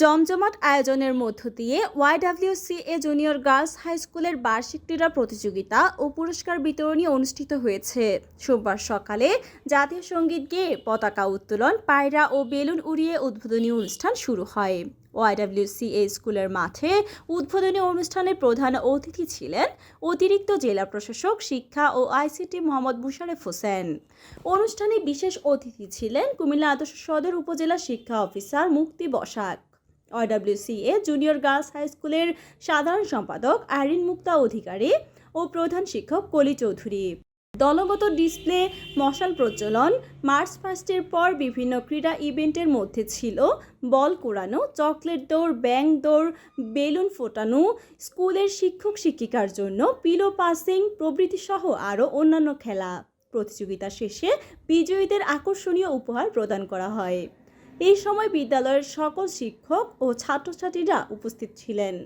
জমজমাট আয়োজনের মধ্য দিয়ে ওয়াইডাব্লিউসিএ জুনিয়র গার্লস হাই স্কুলের বার্ষিক ক্রীড়া প্রতিযোগিতা ও পুরস্কার বিতরণী অনুষ্ঠিত হয়েছে। সোমবার সকালে জাতীয় সংগীত গেয়ে পতাকা উত্তোলন, পায়রা ও বেলুন উড়িয়ে উদ্বোধনী অনুষ্ঠান শুরু হয়। ওয়াইডাব্লিউসিএ স্কুলের মাঠে উদ্বোধনী অনুষ্ঠানে প্রধান অতিথি ছিলেন অতিরিক্ত জেলা প্রশাসক, শিক্ষা ও আইসিটি মোহাম্মদ মুশারেফ হোসেন। অনুষ্ঠানে বিশেষ অতিথি ছিলেন কুমিল্লা আদর্শ সদর উপজেলা শিক্ষা officer Mukti Basak. YWCA junior girls high স্কুলের সাধারণ সম্পাদক আইরিন মুক্তা অধিকারী ও প্রধান শিক্ষক কলি চৌধুরী। দলগত ডিসপ্লে, মশাল প্রচলন, মার্চ ফার্স্টের পর বিভিন্ন ক্রীড়া ইভেন্টের মধ্যে ছিল বল কোরানো চকলেট দৌড় ব্যাং দৌড়, বেলুন ফোটানো, স্কুলের শিক্ষক শিক্ষিকার জন্য পিলো পাসিং প্রভৃতি সহ আরও অন্যান্য খেলা। প্রতিযোগিতা শেষে বিজয়ীদের আকর্ষণীয় উপহার প্রদান করা হয়। এই সময় বিদ্যালয়ের সকল শিক্ষক ও ছাত্রছাত্রীরা উপস্থিত ছিলেন।